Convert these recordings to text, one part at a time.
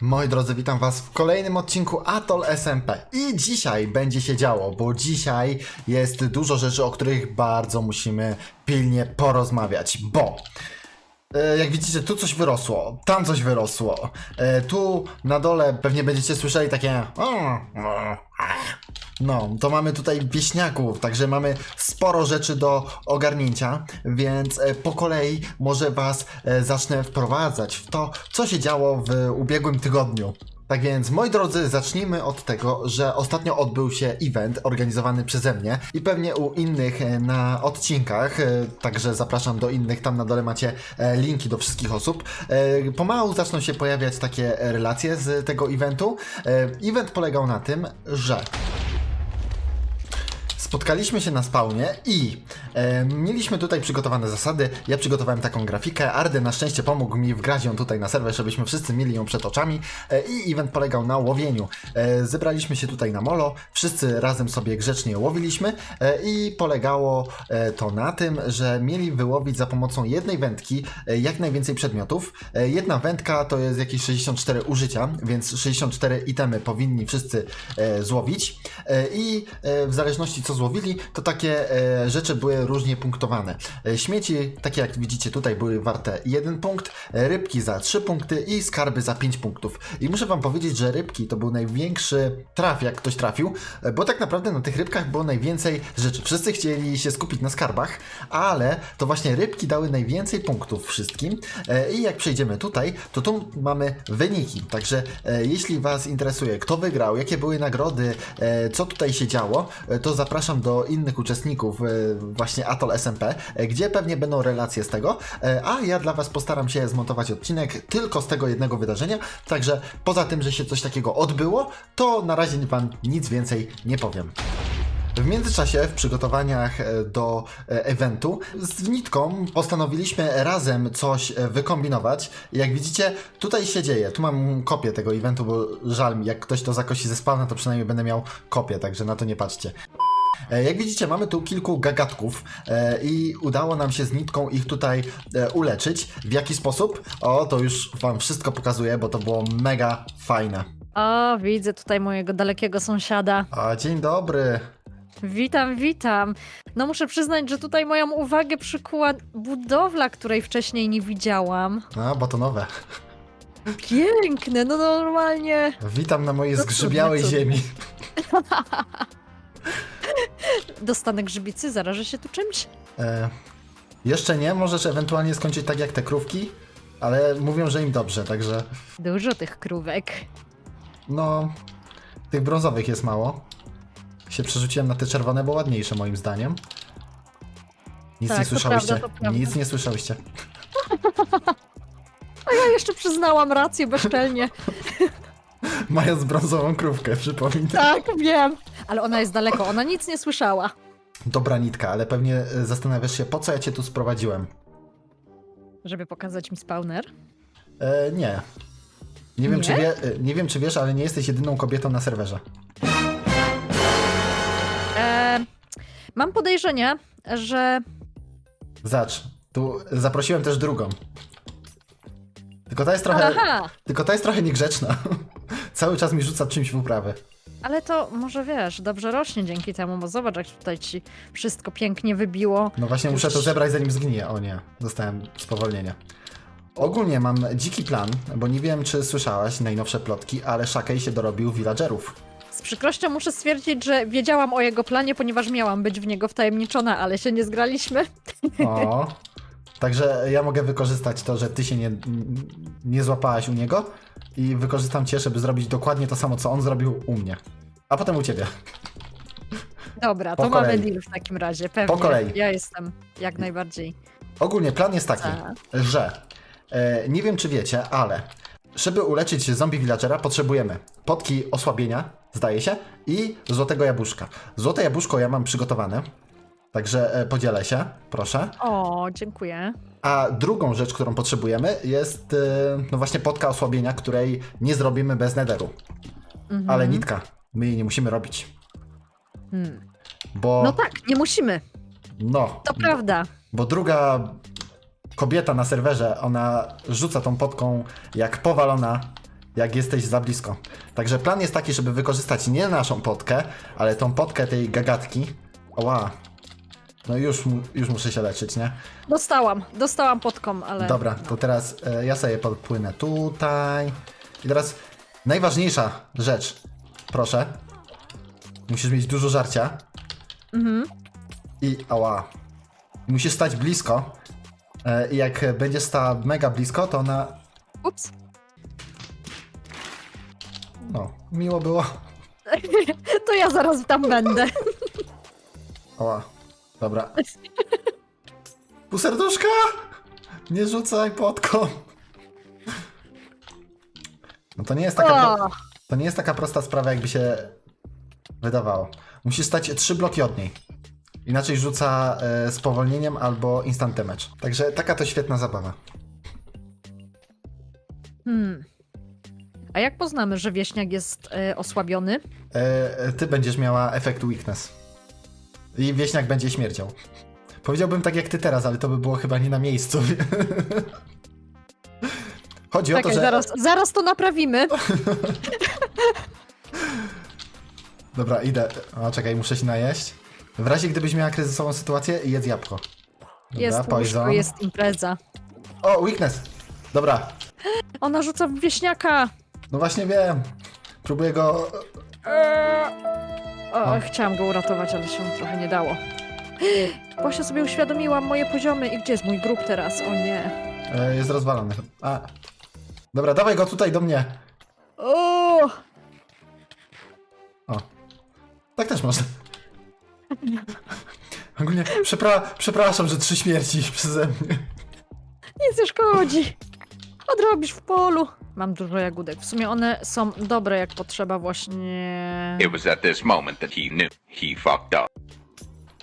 Moi drodzy, witam was w kolejnym odcinku Atol SMP. I dzisiaj będzie się działo, bo dzisiaj jest dużo rzeczy, o których bardzo musimy pilnie porozmawiać, bo... e, Jak widzicie, tu coś wyrosło, tam coś wyrosło. e, Tu na dole pewnie będziecie słyszeli takie. No, to mamy tutaj wieśniaków, także mamy sporo rzeczy do ogarnięcia, więc e, po kolei może Was e, zacznę wprowadzać w to, co się działo w ubiegłym tygodniu. Tak więc, moi drodzy, zacznijmy od tego, że ostatnio odbył się event organizowany przeze mnie i pewnie u innych e, na odcinkach, także zapraszam do innych, tam na dole macie linki do wszystkich osób. Pomału zaczną się pojawiać takie relacje z tego eventu. Event polegał na tym, że Spotkaliśmy się na spawnie i e, mieliśmy tutaj przygotowane zasady. Ja przygotowałem taką grafikę. Ardy na szczęście pomógł mi wgrać ją tutaj na serwer, żebyśmy wszyscy mieli ją przed oczami. E, I event polegał na łowieniu. E, zebraliśmy się tutaj na molo, wszyscy razem sobie grzecznie łowiliśmy e, i polegało e, to na tym, że mieli wyłowić za pomocą jednej wędki e, jak najwięcej przedmiotów. E, jedna wędka to jest jakieś 64 użycia, więc 64 itemy powinni wszyscy e, złowić. E, I e, w zależności co złowili, to takie e, rzeczy były różnie punktowane. E, śmieci, takie jak widzicie tutaj, były warte 1 punkt, e, rybki za 3 punkty i skarby za 5 punktów. I muszę wam powiedzieć, że rybki to był największy traf, jak ktoś trafił, e, bo tak naprawdę na tych rybkach było najwięcej rzeczy. Wszyscy chcieli się skupić na skarbach, ale to właśnie rybki dały najwięcej punktów wszystkim. E, I jak przejdziemy tutaj, to tu mamy wyniki. Także e, jeśli Was interesuje, kto wygrał, jakie były nagrody, e, co tutaj się działo, e, to zapraszam do innych uczestników e, właśnie Atol SMP, e, gdzie pewnie będą relacje z tego, e, a ja dla Was postaram się zmontować odcinek tylko z tego jednego wydarzenia, także poza tym, że się coś takiego odbyło, to na razie Wam nic więcej nie powiem. W międzyczasie, w przygotowaniach do eventu, z Nitką postanowiliśmy razem coś wykombinować. Jak widzicie, tutaj się dzieje. Tu mam kopię tego eventu, bo żal mi, jak ktoś to zakosi ze spawna, to przynajmniej będę miał kopię, także na to nie patrzcie. E, Jak widzicie, mamy tu kilku gagatków e, i udało nam się z nitką ich tutaj e, uleczyć. W jaki sposób? O, to już Wam wszystko pokazuję, bo to było mega fajne. O, widzę tutaj mojego dalekiego sąsiada. A, dzień dobry. Witam, witam. No muszę przyznać, że tutaj moją uwagę przykuła budowla, której wcześniej nie widziałam. A, batonowe. Piękne, no normalnie. Witam na mojej No zgrzybiałej ziemi. Dostanę grzybicy, zarażę się tu czymś? E, jeszcze nie, możesz ewentualnie skończyć tak jak te krówki, ale mówią, że im dobrze, także Dużo tych krówek. no, tych brązowych jest mało. Się przerzuciłem na te czerwone, bo ładniejsze moim zdaniem. Nic Tak, nie to słyszałyście? prawda, to prawda. Nic nie słyszałyście. A ja jeszcze przyznałam rację bezczelnie. Mając brązową krówkę, przypominam. Tak, wiem. Ale ona jest daleko, ona nic nie słyszała. Dobra nitka, ale pewnie e, zastanawiasz się, po co ja cię tu sprowadziłem. Żeby pokazać mi spawner. E, nie. Nie wiem, Nie? Czy wie, e, nie wiem, czy wiesz, ale nie jesteś jedyną kobietą na serwerze. E, mam podejrzenie, że Zacz, tu zaprosiłem też drugą. Tylko ta jest trochę, Aha, tylko ta jest trochę niegrzeczna. Cały czas mi rzuca czymś w uprawę. ale to może wiesz, dobrze rośnie dzięki temu, bo zobacz, jak tutaj ci wszystko pięknie wybiło. No właśnie muszę to zebrać zanim zgnije. O nie, dostałem spowolnienia. Ogólnie mam dziki plan, bo nie wiem czy słyszałaś najnowsze plotki, ale Shakej się dorobił villagerów. Z przykrością muszę stwierdzić, że wiedziałam o jego planie, ponieważ miałam być w niego wtajemniczona, ale się nie zgraliśmy. O. Także ja mogę wykorzystać to, że ty się nie, nie złapałaś u niego i wykorzystam cię, żeby zrobić dokładnie to samo, co on zrobił u mnie. A potem u ciebie. Dobra, Po to mamy kolei. deal w takim razie, pewnie. Po kolei. Ja jestem jak najbardziej. Ogólnie plan jest taki, Tak. że e, nie wiem czy wiecie, ale żeby uleczyć zombie villagera potrzebujemy potki osłabienia, zdaje się, i złotego jabłuszka. Złote jabłuszko ja mam przygotowane, także e, podzielę się, proszę. O, dziękuję. A drugą rzecz, którą potrzebujemy jest e, no właśnie potka osłabienia, której nie zrobimy bez nederu. Mhm. Ale nitka, my jej nie musimy robić. Hmm. Bo No tak, nie musimy. no, To prawda. Bo druga kobieta na serwerze, ona rzuca tą potką jak powalona jak jesteś za blisko. Także plan jest taki, żeby wykorzystać nie naszą potkę, ale tą potkę tej gagatki. Oła. No już, już muszę się leczyć, nie? Dostałam, dostałam podką, ale... Dobra, to teraz e, ja sobie podpłynę tutaj. I teraz najważniejsza rzecz. Proszę. Musisz mieć dużo żarcia. I ała. Musisz stać blisko. E, I jak będziesz stała mega blisko, to ona. Ups. No, miło było. To ja zaraz tam będę. Ała. Dobra. Pół serduszka! Nie rzucaj podką. No to nie jest taka. O, To nie jest taka prosta sprawa, jakby się wydawało. Musisz stać trzy bloki od niej. Inaczej rzuca e, spowolnieniem albo instant damage. Także taka to świetna zabawa. hmm. A jak poznamy, że wieśniak jest e, osłabiony? E, e, ty będziesz miała efekt weakness. I wieśniak będzie śmierdział. Powiedziałbym tak jak ty teraz, ale to by było chyba nie na miejscu. Chodzi o Czekaj, to, że. zaraz, zaraz to naprawimy. Dobra, idę. O, czekaj, muszę się najeść. W razie gdybyś miała kryzysową sytuację, jedz jabłko. Dobra, Jest łóżko, poison. jest impreza. O, weakness! Dobra, Ona rzuca w wieśniaka. no właśnie wiem. Próbuję go. Eee. O, chciałam go uratować, ale się trochę nie dało. Właśnie sobie uświadomiłam moje poziomy i gdzie jest mój grób teraz? O nie. E, jest rozwalony. A. Dobra, dawaj go tutaj do mnie. O! O. Tak też można. Ogólnie, przepra przepraszam, że trzy śmierci przeze mnie. Nic nie szkodzi. Odrobisz w polu. Mam dużo jagódek. W sumie one są dobre jak potrzeba właśnie... It was at this moment that he knew he fucked up.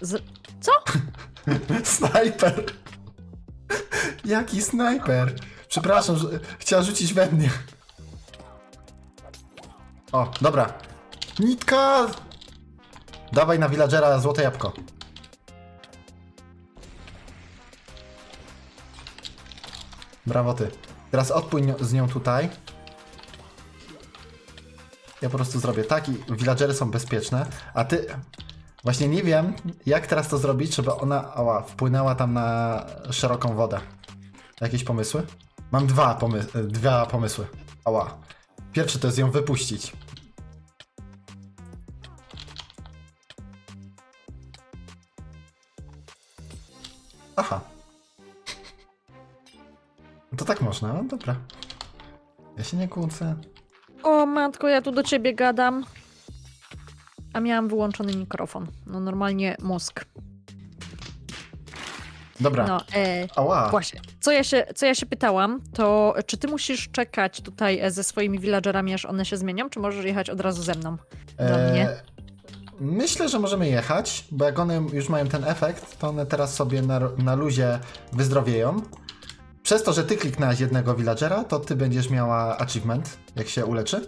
Z... Co? Snajper. Jaki snajper? Przepraszam, że chciała rzucić we mnie. O, dobra. Nitka! Dawaj na villagera złote jabłko. Brawo ty. Teraz odpłyń z nią tutaj. Ja po prostu zrobię tak i villagery są bezpieczne, a ty... Właśnie nie wiem, jak teraz to zrobić, żeby ona ała, wpłynęła tam na szeroką wodę. Jakieś pomysły? Mam dwa, pomy dwa pomysły. Ała. Pierwszy to jest ją wypuścić. To tak można, no dobra. Ja się nie kłócę. O matko, ja tu do ciebie gadam. A miałam wyłączony mikrofon. No normalnie mózg. Dobra. No, e, Ała. właśnie. Co ja, się, co ja się pytałam, to czy ty musisz czekać tutaj e, ze swoimi villagerami, aż one się zmienią, czy możesz jechać od razu ze mną? Do mnie. E, Myślę, że możemy jechać, bo jak one już mają ten efekt, to one teraz sobie na, na luzie wyzdrowieją. Przez to, że ty kliknęłaś jednego villagera, to ty będziesz miała achievement, jak się uleczy.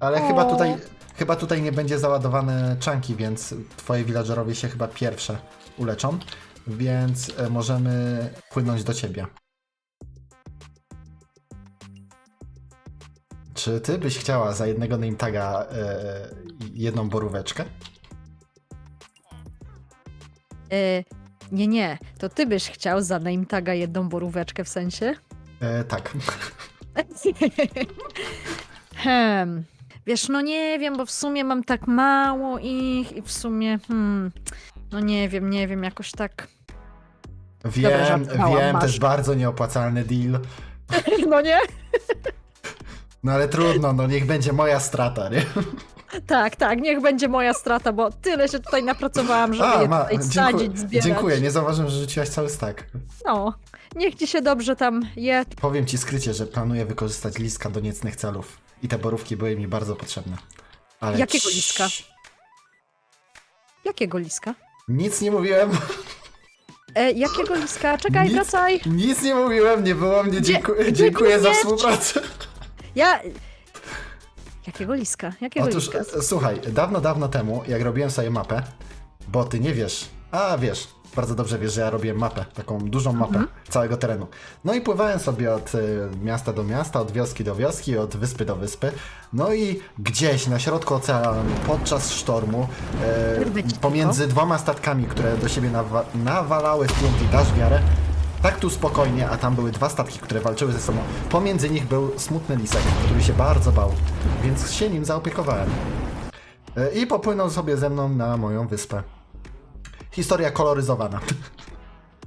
Ale chyba tutaj, chyba tutaj nie będzie załadowane czanki, więc twoje villagerowie się chyba pierwsze uleczą. Więc e, możemy płynąć do ciebie. Czy ty byś chciała za jednego name taga e, jedną boróweczkę? E, nie, nie. To ty byś chciał za name taga jedną boróweczkę w sensie? E, tak. Hmm. Wiesz, no nie wiem, bo w sumie mam tak mało ich i w sumie, hmm, no nie wiem, nie wiem, jakoś tak. Wiem, żartowałam, wiem, masz. jest bardzo nieopłacalny deal. No nie? No ale trudno, no niech będzie moja strata, nie? Tak, tak, niech będzie moja strata, bo tyle się tutaj napracowałam, żeby je tutaj sadzić, zbierać. dziękuję, nie zauważyłem, że rzuciłaś cały stack. No, niech ci się dobrze tam je. Powiem ci skrycie, że planuję wykorzystać liska do niecnych celów. I te borówki były mi bardzo potrzebne. Ale Jakiego liska? Jakiego liska? Nic nie mówiłem, E, jakiego liska? Czekaj, Nic. wracaj. nic nie mówiłem, nie było mnie, dziękuję, dziękuję za nie- współpracę. Ja... Jakiego liska? Jakiego Otóż, liska? e, słuchaj, dawno, dawno temu, jak robiłem sobie mapę, bo ty nie wiesz, a wiesz, bardzo dobrze wiesz, że ja robię mapę, taką dużą mapę całego terenu. No i pływałem sobie od y, miasta do miasta, od wioski do wioski, od wyspy do wyspy. No i gdzieś na środku oceanu, podczas sztormu, e, pomiędzy dwoma statkami, które do siebie nawa nawalały z TNT, dasz wiarę, tak tu spokojnie, a tam były dwa statki, które walczyły ze sobą. Pomiędzy nich był smutny lisek, który się bardzo bał, więc się nim zaopiekowałem. E, I popłynął sobie ze mną na moją wyspę. Historia koloryzowana.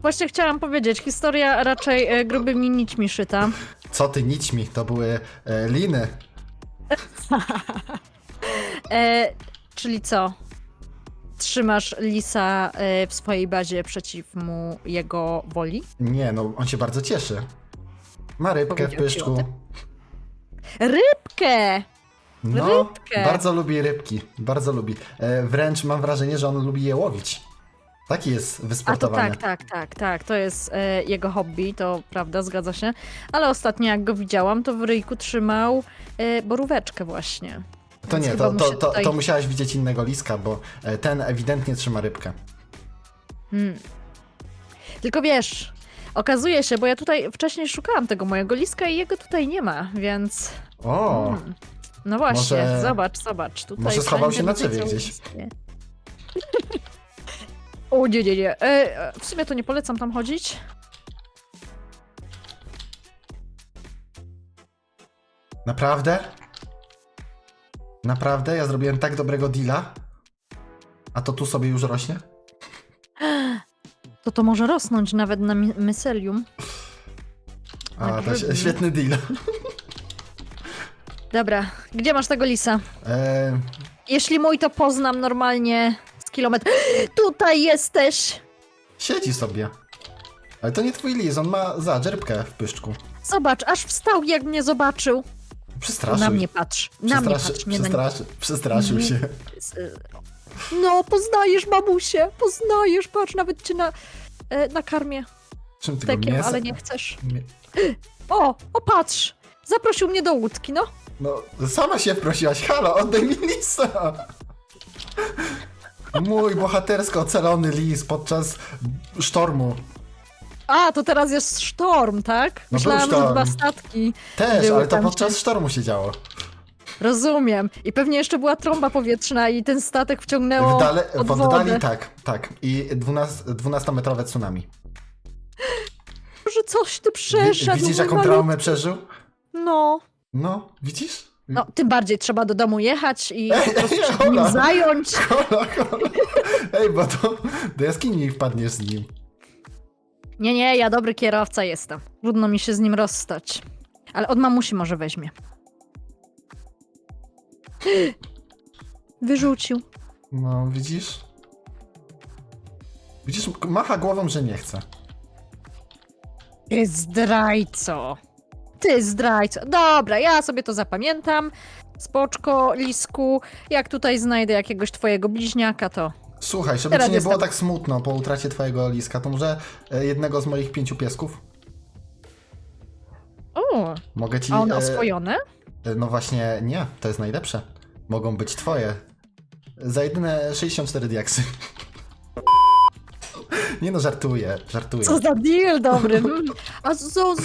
Właśnie chciałam powiedzieć, historia raczej e, grubymi nićmi szyta. Co ty nićmi? To były e, liny. E, czyli co? Trzymasz lisa e, w swojej bazie przeciw mu jego woli? Nie, no on się bardzo cieszy. Ma rybkę w pyszczku. Rybkę! No, Rybkę. bardzo lubi rybki. Bardzo lubi. E, wręcz mam wrażenie, że on lubi je łowić. Taki jest A to wysportowany. tak, tak, tak, tak. To jest e, jego hobby, to prawda, zgadza się. Ale ostatnio jak go widziałam, to w ryjku trzymał e, boróweczkę właśnie. To nie, to, to, to, to musiałaś widzieć innego liska, bo e, ten ewidentnie trzyma rybkę. Hmm. Tylko wiesz, okazuje się, bo ja tutaj wcześniej szukałam tego mojego liska i jego tutaj nie ma, więc... O, Mm. No właśnie, Może- zobacz, zobacz. Tutaj może schował się na drzewie ciało gdzieś. o nie, nie, nie. E, e, w sumie to nie polecam tam chodzić. naprawdę? Naprawdę? Ja zrobiłem tak dobrego deala? A to tu sobie już rośnie? To to może rosnąć nawet na mi- mycelium. A, to świetny deal. Dobra, gdzie masz tego lisa? E, Jeśli mój, to poznam normalnie z kilometra. Tutaj jesteś! siedzi sobie. Ale to nie twój lis, on ma za w pyszczku. Zobacz, aż wstał jak mnie zobaczył. Przestraszył. Na mnie patrz, na mnie Przestraszy- patrz, nie na przestraszy- Przestraszył się. No, poznajesz mamusię, poznajesz, patrz, nawet cię na, e, nakarmię Czym ty go tekiem, mięsa? ale nie chcesz. Mie- O, o patrz, zaprosił mnie do łódki, no. No, sama się wprosiłaś. Halo, oddaj mi lisa! Mój bohatersko ocalony lis podczas sztormu. A, to teraz jest sztorm, tak? No był Myślałam, że sztorm. dwa statki. Też, Były ale to tam podczas sztormu się działo. Rozumiem. I pewnie jeszcze była trąba powietrzna i ten statek wciągnęło W, dale, pod w oddali wodę. tak, tak. I 12, 12-metrowe tsunami. Że coś ty Wi- przeszedł. widzisz, mój jaką traumę przeżył? No. No, widzisz? No, tym bardziej trzeba do domu jechać i po prostu się nim Ola. zająć. Kola, kola. Ej, bo to do jaskini wpadniesz z nim. Nie, nie, ja dobry kierowca jestem. Trudno mi się z nim rozstać. Ale od mamusi może weźmie. Wyrzucił. No, widzisz? Widzisz, macha głową, że nie chce. Ty zdrajco. Ty zdrajco. Dobra, ja sobie to zapamiętam. Spoczko, lisku. Jak tutaj znajdę jakiegoś twojego bliźniaka, to Słuchaj, żeby Teraz ci nie jestem. było tak smutno po utracie twojego liska, to może e, jednego z moich pięciu piesków? O, Mogę ci... a one e, oswojone? e, No właśnie, nie, to jest najlepsze. Mogą być twoje. Za jedyne 64 diaksy. Nie no, żartuję, żartuję. Co za deal dobry. Mm. A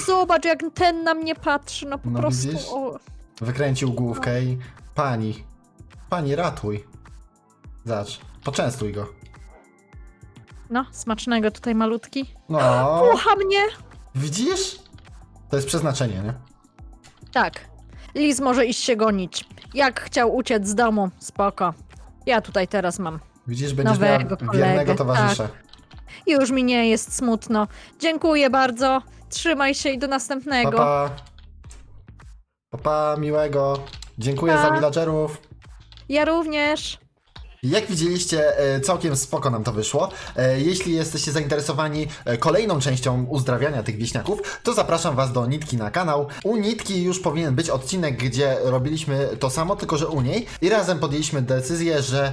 zobacz, jak ten na mnie patrzy. No po No prostu. widzisz? O. Wykręcił główkę i... Pani, pani ratuj. Zacz, poczęstuj go. No, smacznego tutaj malutki. No, Kocha mnie. widzisz? To jest przeznaczenie, nie? Tak. Liz może iść się gonić. Jak chciał uciec z domu, spoko. Ja tutaj teraz mam. Widzisz, będziesz miała Nowego kolegę, wiernego towarzysza. Już mi nie jest smutno. Dziękuję bardzo. Trzymaj się i do następnego. Papa. Papa, miłego. Dziękuję Pa. za villagerów. Ja również. Jak widzieliście, e, całkiem spoko nam to wyszło. E, Jeśli jesteście zainteresowani e, kolejną częścią uzdrawiania tych wieśniaków, to zapraszam Was do Nitki na kanał. U Nitki już powinien być odcinek, gdzie robiliśmy to samo, tylko że u niej. I razem podjęliśmy decyzję, że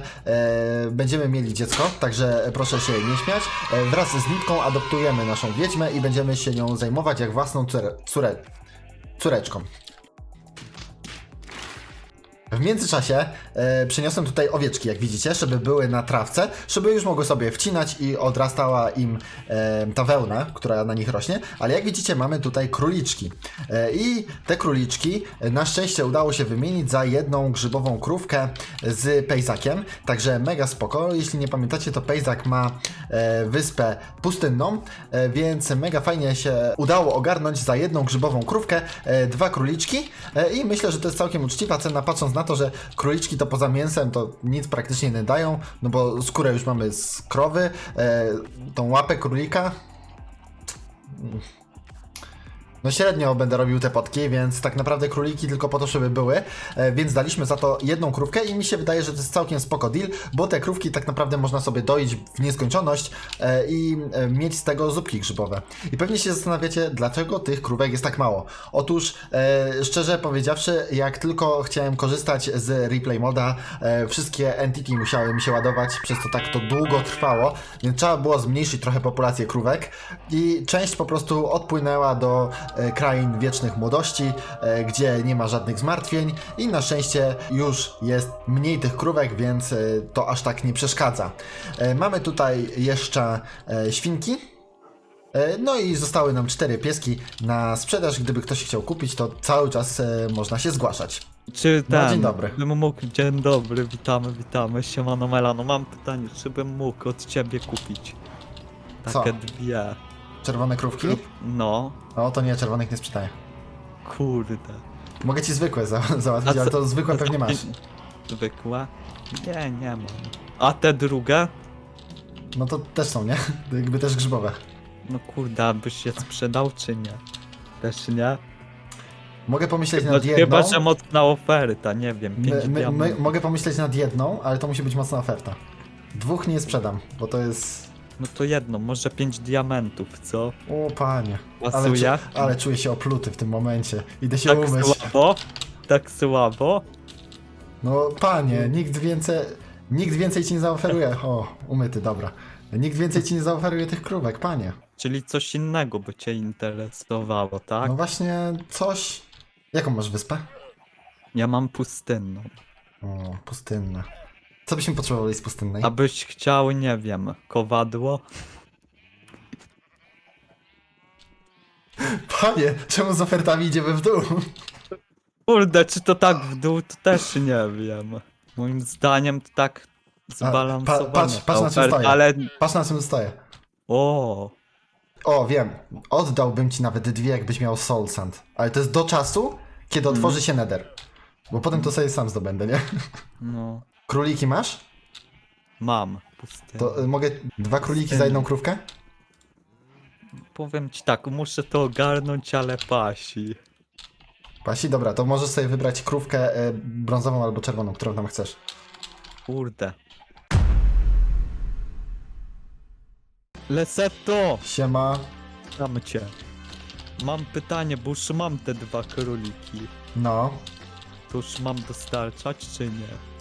będziemy mieli dziecko, także proszę się nie śmiać. Wraz z Nitką adoptujemy naszą wiedźmę i będziemy się nią zajmować jak własną córe, córeczką. W międzyczasie e, przyniosłem tutaj owieczki, jak widzicie, żeby były na trawce, żeby już mogły sobie wcinać i odrastała im e, ta wełna, która na nich rośnie, ale jak widzicie mamy tutaj króliczki. E, I te króliczki e, na szczęście udało się wymienić za jedną grzybową krówkę z pejzakiem, także mega spoko. Jeśli nie pamiętacie, to pejzak ma e, wyspę pustynną, e, więc mega fajnie się udało ogarnąć za jedną grzybową krówkę e, dwa króliczki e, i myślę, że to jest całkiem uczciwa cena, patrząc na to, że króliczki to poza mięsem to nic praktycznie nie dają, no bo skórę już mamy z krowy, e, tą łapę królika no średnio będę robił te potki, więc tak naprawdę króliki tylko po to, żeby były, e, więc daliśmy za to jedną krówkę i mi się wydaje, że to jest całkiem spoko deal, bo te krówki tak naprawdę można sobie doić w nieskończoność e, i e, mieć z tego zupki grzybowe. I pewnie się zastanawiacie, dlaczego tych krówek jest tak mało. Otóż, szczerze powiedziawszy, jak tylko chciałem korzystać z replay moda, wszystkie entity musiały mi się ładować, przez to tak to długo trwało, więc trzeba było zmniejszyć trochę populację krówek i część po prostu odpłynęła do krain wiecznych młodości, e, gdzie nie ma żadnych zmartwień i na szczęście już jest mniej tych krówek, więc e, to aż tak nie przeszkadza. E, Mamy tutaj jeszcze e, świnki. E, No i zostały nam cztery pieski na sprzedaż. Gdyby ktoś chciał kupić, to cały czas e, można się zgłaszać. Czy No, dzień dobry. bym mógł, dzień dobry, witamy, witamy, siemano Melano, mam pytanie, czy bym mógł od ciebie kupić Co? takie dwie, Czerwone krówki? no, O, to nie, czerwonych nie sprzedaję. kurde. Mogę ci zwykłe za załatwić, ale to zwykłe pewnie masz. Zwykłe? Nie, nie mam. A te drugie? No to też są, nie? Jakby też grzybowe. No kurde, byś je sprzedał czy nie? Też nie? Mogę pomyśleć No, nad jedną. chyba, że mocna oferta, nie wiem, My, 5 my, my, mogę pomyśleć nad jedną, ale to musi być mocna oferta. Dwóch nie sprzedam, bo to jest. No to jedno, może 5 diamentów, co? O panie. Ale, Pasuje? czu, ale czuję się opluty w tym momencie. Idę się Tak umyć. słabo? Tak słabo? No panie, nikt więcej. Nikt więcej ci nie zaoferuje. O, umyty, dobra. Nikt więcej ci nie zaoferuje tych krówek, panie. Czyli coś innego by cię interesowało, tak? No właśnie coś. Jaką masz wyspę? Ja mam pustynną. O, pustynna. Co byśmy potrzebowali z pustynnej? Abyś chciał, nie wiem, kowadło? Panie, czemu z ofertami idziemy w dół? Kurde, czy to tak w dół, to też nie wiem. Moim zdaniem to tak zbalansowane. patrz- patrz, na czym stoję. Ale... Patrz na czym stoję. O, O, wiem. Oddałbym ci nawet dwie, jakbyś miał Soul Sand. Ale to jest do czasu, kiedy otworzy się Nether. Bo potem to sobie sam zdobędę, nie? no, Króliki masz? mam. To y, mogę dwa króliki za jedną krówkę? Powiem ci tak, muszę to ogarnąć, ale pasi. Pasi, dobra, to możesz sobie wybrać krówkę y, brązową albo czerwoną, którą tam chcesz. Kurde. Leseto! Siema. Dam cię. Mam pytanie, bo już mam te dwa króliki. No. To już mam dostarczać, czy nie?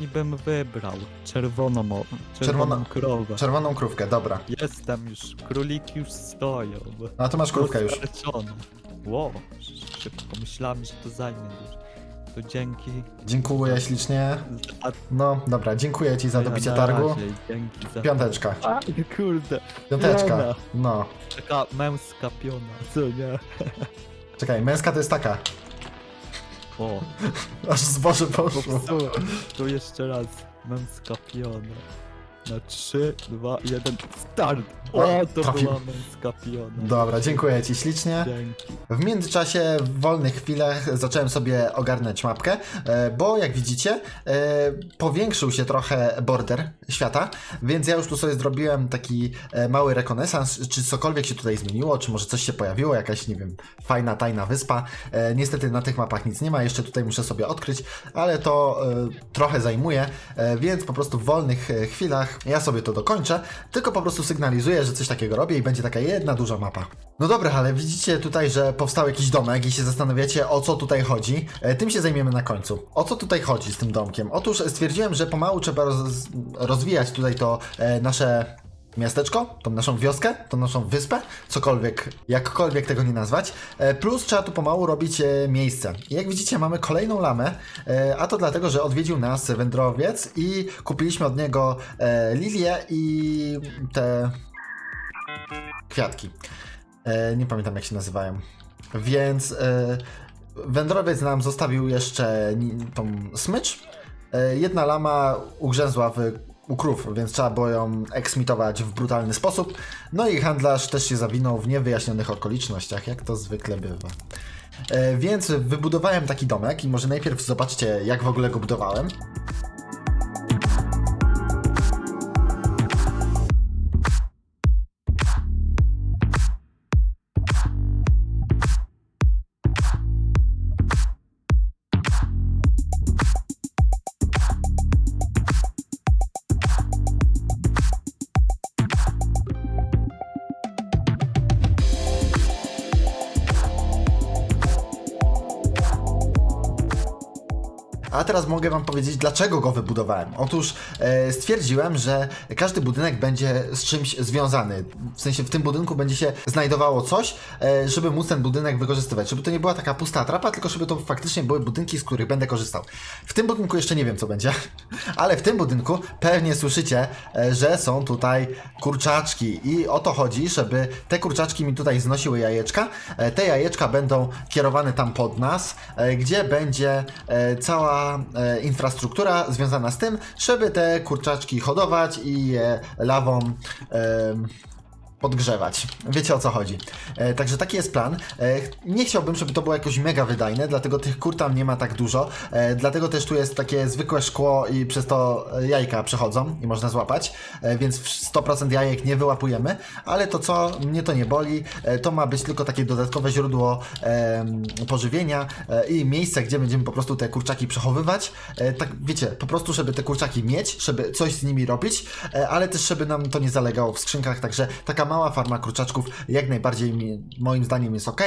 I bym wybrał czerwoną, o- czerwoną Czerwona- krowę. Czerwoną krówkę, dobra. Jestem już, króliki już stoją. No a tu masz krówkę już. Dostarczone. Wow, szybko myślałem, że to zajmie dużo. To dzięki Dziękuję ślicznie. za No, dobra, dziękuję ci za dobicie na targu. razie i Dzięki za... Piąteczka. A, kurde. Piąteczka. Piona. No. Taka męska piona, co nie? Czekaj, męska to jest taka. O, Aż zboże poszło. popsułem. Tu jeszcze raz. Męska piona. Na 3, 2, 1, start! O, to trafił. była męska piona. Dobra, dziękuję ci ślicznie. Dzięki. W międzyczasie, w wolnych chwilach, zacząłem sobie ogarnąć mapkę, e, bo jak widzicie, e, powiększył się trochę border świata, więc ja już tu sobie zrobiłem taki e, mały rekonesans, czy cokolwiek się tutaj zmieniło, czy może coś się pojawiło, jakaś, nie wiem, fajna, tajna wyspa. E, Niestety na tych mapach nic nie ma, jeszcze tutaj muszę sobie odkryć, ale to e, trochę zajmuje, e, więc po prostu w wolnych e, chwilach ja sobie to dokończę, tylko po prostu sygnalizuję, że coś takiego robię i będzie taka jedna duża mapa. No dobra, ale widzicie tutaj, że powstał jakiś domek i się zastanawiacie o co tutaj chodzi. E, Tym się zajmiemy na końcu. O co tutaj chodzi z tym domkiem? Otóż stwierdziłem, że pomału trzeba roz, rozwijać tutaj to e, nasze miasteczko, tą naszą wioskę, tą naszą wyspę, cokolwiek, jakkolwiek tego nie nazwać. E, Plus trzeba tu pomału robić e, miejsce. I jak widzicie, mamy kolejną lamę, e, a to dlatego, że odwiedził nas wędrowiec i kupiliśmy od niego lilię i te kwiatki. Nie pamiętam jak się nazywają. Więc wędrowiec nam zostawił jeszcze tą smycz. Jedna lama ugrzęzła w u krów, więc trzeba było ją eksmitować w brutalny sposób. No i handlarz też się zawinął w niewyjaśnionych okolicznościach, jak to zwykle bywa. E, więc wybudowałem taki domek i może najpierw zobaczcie, jak w ogóle go budowałem. A teraz mogę Wam powiedzieć, dlaczego go wybudowałem. Otóż e, stwierdziłem, że każdy budynek będzie z czymś związany. W sensie w tym budynku będzie się znajdowało coś, e, żeby móc ten budynek wykorzystywać. Żeby to nie była taka pusta atrapa, tylko żeby to faktycznie były budynki, z których będę korzystał. W tym budynku jeszcze nie wiem, co będzie, ale w tym budynku pewnie słyszycie, e, że są tutaj kurczaczki. I o to chodzi, żeby te kurczaczki mi tutaj znosiły jajeczka. E, te jajeczka będą kierowane tam pod nas, e, gdzie będzie e, cała e, infrastruktura związana z tym, żeby te kurczaczki hodować i je lawą podgrzewać. Wiecie o co chodzi. E, także taki jest plan. E, nie chciałbym, żeby to było jakoś mega wydajne, dlatego tych kur tam nie ma tak dużo. E, dlatego też tu jest takie zwykłe szkło i przez to e, jajka przechodzą i można złapać, e, więc w 100% jajek nie wyłapujemy, ale to co, mnie to nie boli, e, to ma być tylko takie dodatkowe źródło em, pożywienia e, i miejsce, gdzie będziemy po prostu te kurczaki przechowywać. E, tak wiecie, po prostu, żeby te kurczaki mieć, żeby coś z nimi robić, e, ale też, żeby nam to nie zalegało w skrzynkach, także taka mała farma kurczaczków jak najbardziej mi, moim zdaniem jest ok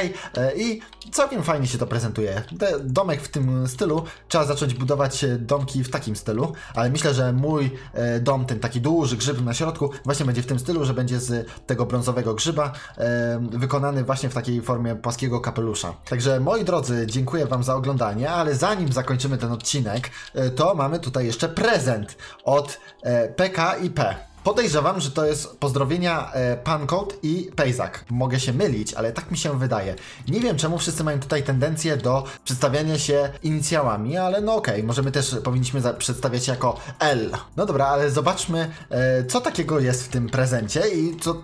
i całkiem fajnie się to prezentuje. Te, domek w tym stylu, trzeba zacząć budować e, domki w takim stylu, ale myślę, że mój e, dom, ten taki duży grzyb na środku, właśnie będzie w tym stylu, że będzie z tego brązowego grzyba e, wykonany właśnie w takiej formie płaskiego kapelusza. Także moi drodzy, dziękuję Wam za oglądanie, ale zanim zakończymy ten odcinek, e, to mamy tutaj jeszcze prezent od e, PK i P. Podejrzewam, że to jest pozdrowienia e, Pancode i Pejzak. Mogę się mylić, ale tak mi się wydaje. Nie wiem, czemu wszyscy mają tutaj tendencję do przedstawiania się inicjałami, ale no okej, może my też powinniśmy przedstawiać jako L. No dobra, ale zobaczmy, e, co takiego jest w tym prezencie i co...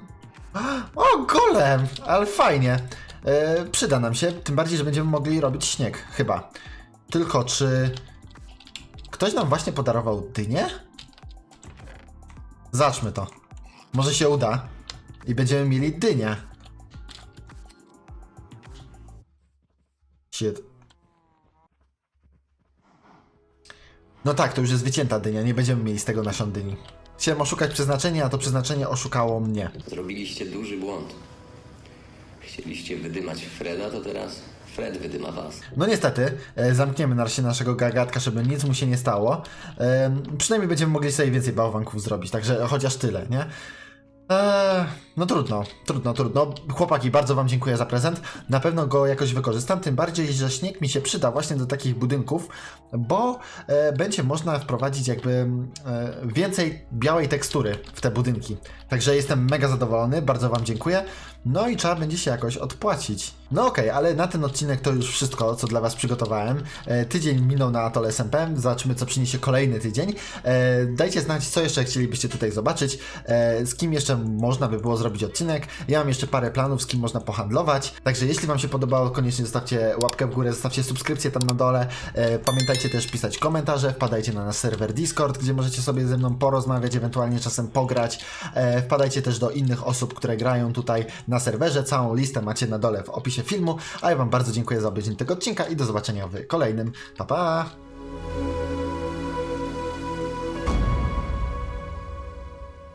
O, golem! Ale fajnie. E, przyda nam się, tym bardziej, że będziemy mogli robić śnieg, chyba. Tylko czy... Ktoś nam właśnie podarował dynię? Zacznmy to. Może się uda. I będziemy mieli dynię. Shit. No tak, to już jest wycięta dynia, nie będziemy mieli z tego nasion dyni. Chciałem oszukać przeznaczenie, a to przeznaczenie oszukało mnie. Zrobiliście duży błąd. Chcieliście wydymać Freda, to teraz Fred wydyma was. No niestety, e, zamkniemy na razie naszego gagatka, żeby nic mu się nie stało. E, przynajmniej będziemy mogli sobie więcej bałwanków zrobić, także chociaż tyle, nie? Eee, no trudno, trudno, trudno. Chłopaki, bardzo Wam dziękuję za prezent. Na pewno go jakoś wykorzystam, tym bardziej, że śnieg mi się przyda właśnie do takich budynków, bo e, będzie można wprowadzić jakby e, więcej białej tekstury w te budynki. Także jestem mega zadowolony, bardzo Wam dziękuję. No i trzeba będzie się jakoś odpłacić. No okej, ale na ten odcinek to już wszystko, co dla Was przygotowałem. E, tydzień minął na atole SMP, zobaczymy co przyniesie kolejny tydzień. E, dajcie znać, co jeszcze chcielibyście tutaj zobaczyć, e, z kim jeszcze można by było zrobić odcinek. Ja mam jeszcze parę planów, z kim można pohandlować. Także jeśli Wam się podobało, koniecznie zostawcie łapkę w górę, zostawcie subskrypcję tam na dole. E, pamiętajcie też pisać komentarze, wpadajcie na nasz serwer Discord, gdzie możecie sobie ze mną porozmawiać, ewentualnie czasem pograć. E, wpadajcie też do innych osób, które grają tutaj na serwerze. Całą listę macie na dole w opisie filmu. A ja Wam bardzo dziękuję za obejrzenie tego odcinka i do zobaczenia w kolejnym. Pa pa!